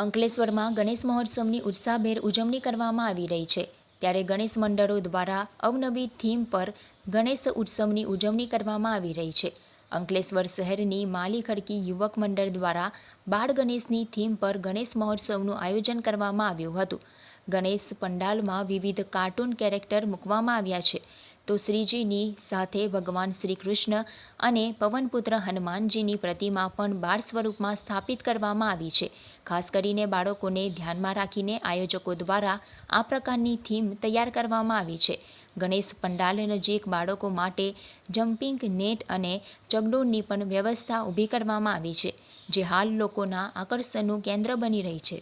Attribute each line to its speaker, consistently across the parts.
Speaker 1: અંકલેશ્વરમાં ગણેશ મહોત્સવની ઉત્સાહભેર ઉજવણી કરવામાં આવી રહી છે. ત્યારે ગણેશ મંડળો દ્વારા અવનવી થીમ પર ગણેશ ઉત્સવની ઉજવણી કરવામાં આવી રહી છે. અંકલેશ્વર શહેરની માલી ખડકી યુવક મંડળ દ્વારા બાળ ગણેશની થીમ પર ગણેશ મહોત્સવનું આયોજન કરવામાં આવ્યું હતું. ગણેશ પંડાલમાં વિવિધ કાર્ટૂન કેરેક્ટર મૂકવામાં આવ્યા છે. તો શ્રીજીની સાથે ભગવાન શ્રી કૃષ્ણ અને પવનપુત્ર હનુમાનજીની પ્રતિમા પણ બાળ સ્વરૂપમાં સ્થાપિત કરવામાં આવી છે. ખાસ કરીને બાળકોને ધ્યાનમાં રાખીને આયોજકો દ્વારા આ પ્રકારની થીમ તૈયાર કરવામાં આવી છે. ગણેશ પંડાલ નજીક બાળકો માટે જમ્પિંગ નેટ અને ચગડોળની પણ વ્યવસ્થા ઊભી કરવામાં આવી છે, જે હાલ લોકોના આકર્ષણનું કેન્દ્ર બની રહી છે.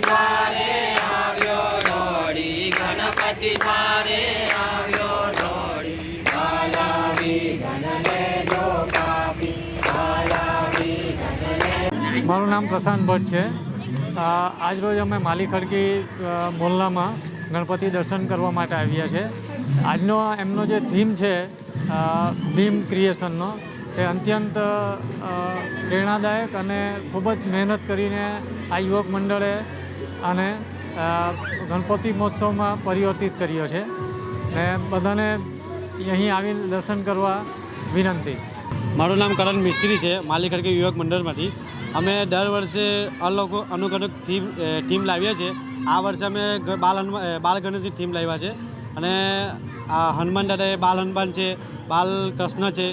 Speaker 2: ગણપતિ આવ્યો દોડી ગણપતિ દ્વારે આવ્યો દોડી બાલાવી ધનલે જો કાપી બાલાવી ધનલે
Speaker 3: મારું નામ પ્રશાંત ભટ્ટ છે. આજરોજ અમે માલી ખડકી મોલ્લામાં ગણપતિ દર્શન કરવા માટે આવ્યા છે. આજનો એમનો જે થીમ છે ભીમ ક્રિએશનનો એ અત્યંત પ્રેરણાદાયક અને ખૂબ જ મહેનત કરીને આ યુવક મંડળે આને અ, ગણપતિ મહોત્સવમાં પરિવર્તિત કર્યો છે. ને બધાને અહીં આવીને દર્શન કરવા વિનંતી.
Speaker 4: મારું નામ કરણ મિસ્ત્રી છે માલી ખડકે યુવક મંડળમાંથી. અમે દર વર્ષે અલગ અનુક થીમ થીમ લાવીએ છીએ. આ વર્ષે અમે બાલ હનુમાન બાલ ગણેશની થીમ લાવ્યા છે. અને આ હનુમાન દાદા એ બાલ હનુમાન છે બાલ કૃષ્ણ છે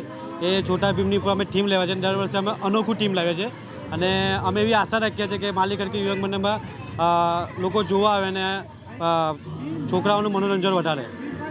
Speaker 4: એ છોટા ભીમની ઉપર અમે થીમ લેવા છે. અને દર વર્ષે અમે અનોખું થીમ લાવીએ છીએ. અને અમે એવી આશા રાખીએ છીએ કે માલી ખડકે યુવક મંડળમાં લોકો જોવા આવે અ, છોકરાઓનું મનોરંજન વધારે.